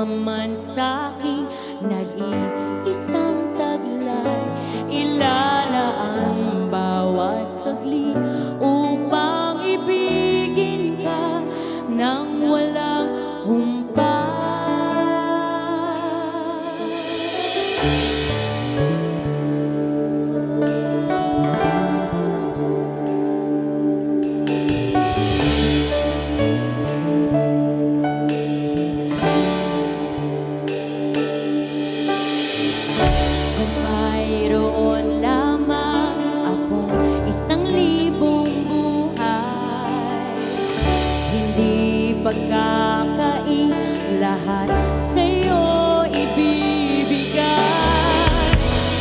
pa man sa'king nag-iisang taglay Ilalaan bawat saglit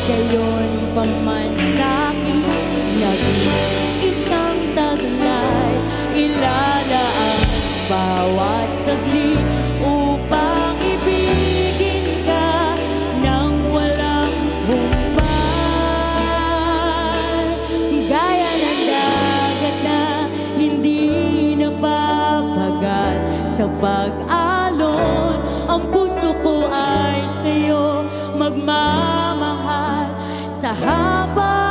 Gayon pa man sa'kin naging isang taglay Ilalaan bawat saglit upang ibigin ka nang walang humpay Gaya ng dagat na hindi napapagal sa pag-alon Ang puso ko ay sa'yo magmamahal sa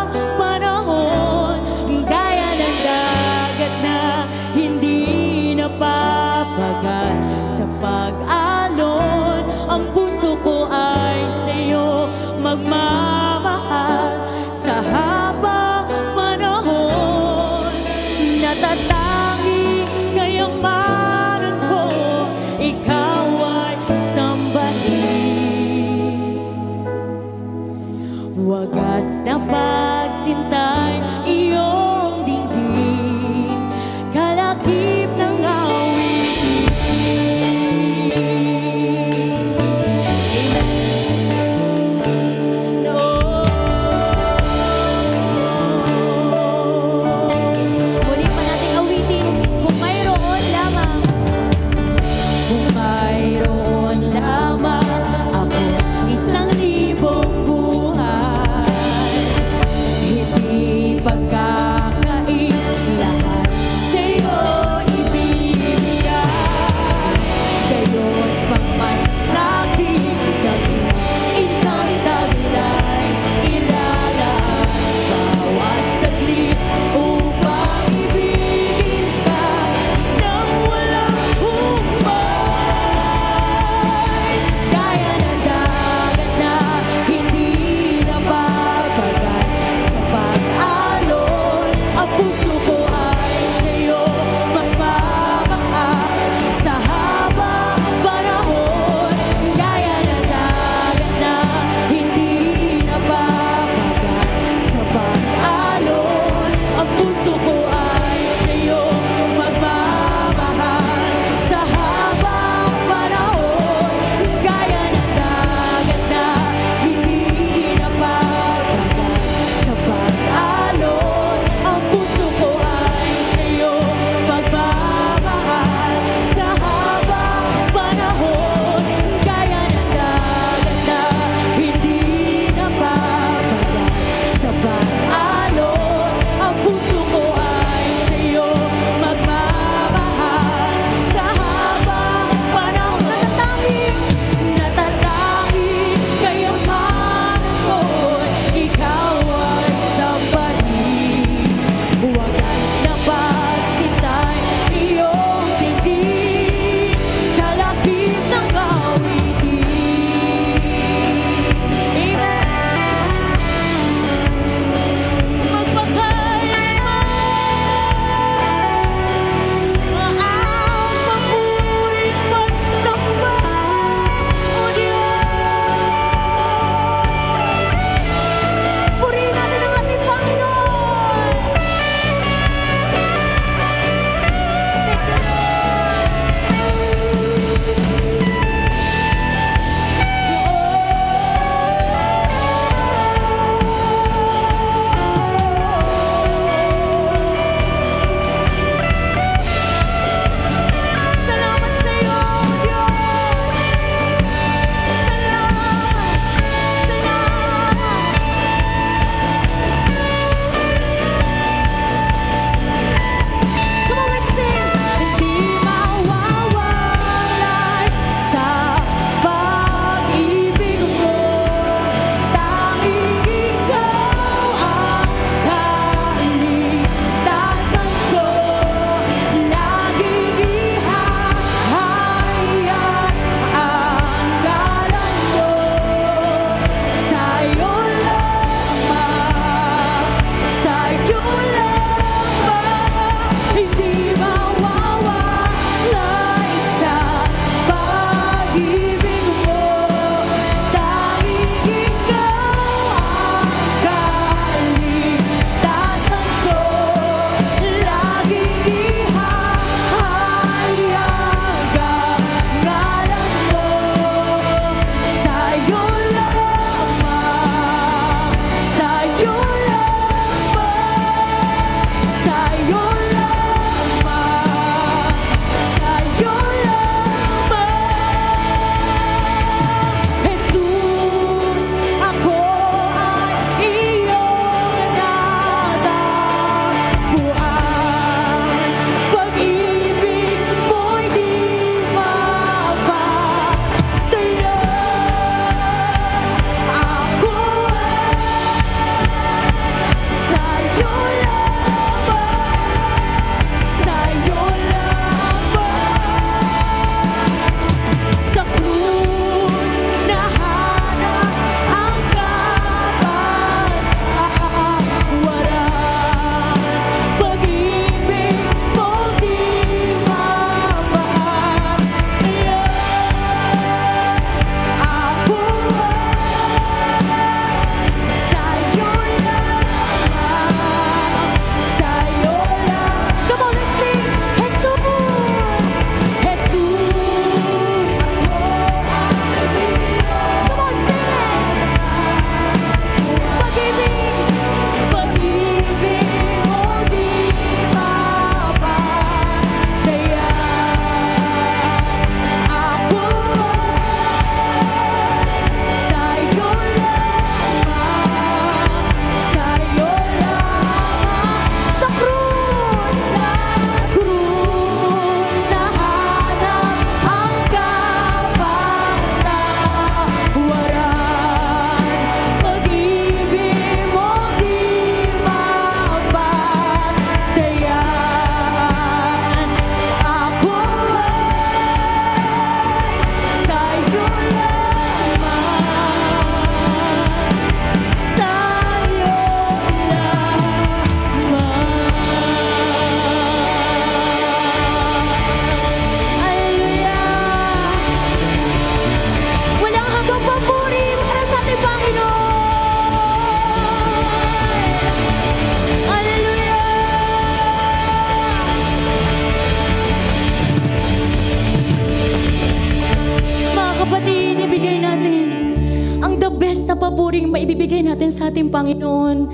papuring maibibigay natin sa ating Panginoon.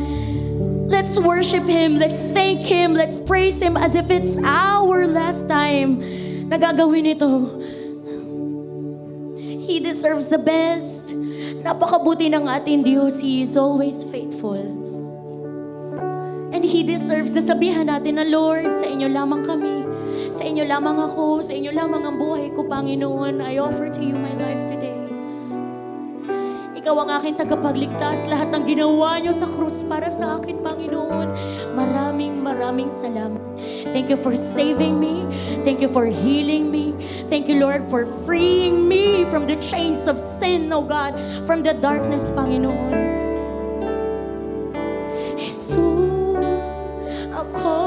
Let's worship Him, let's thank Him, let's praise Him as if it's our last time na gagawin ito. He deserves the best. Napakabuti ng ating Diyos. He is always faithful. And He deserves na sabihan natin na, Lord, sa inyo lamang kami. Sa inyo lamang ako. Sa inyo lamang ang buhay ko, Panginoon. I offer to you my life today. Ikaw ang aking tagapagligtas. Lahat ng ginawa niyo sa krus para sa akin, Panginoon. Maraming, maraming salamat. Thank you for saving me. Thank you for healing me. Thank you, Lord, for freeing me from the chains of sin, oh God, from the darkness, Panginoon. Jesus, ako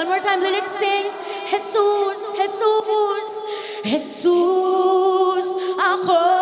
One more time, let's sing. Jesus, Jesus, Jesus, ako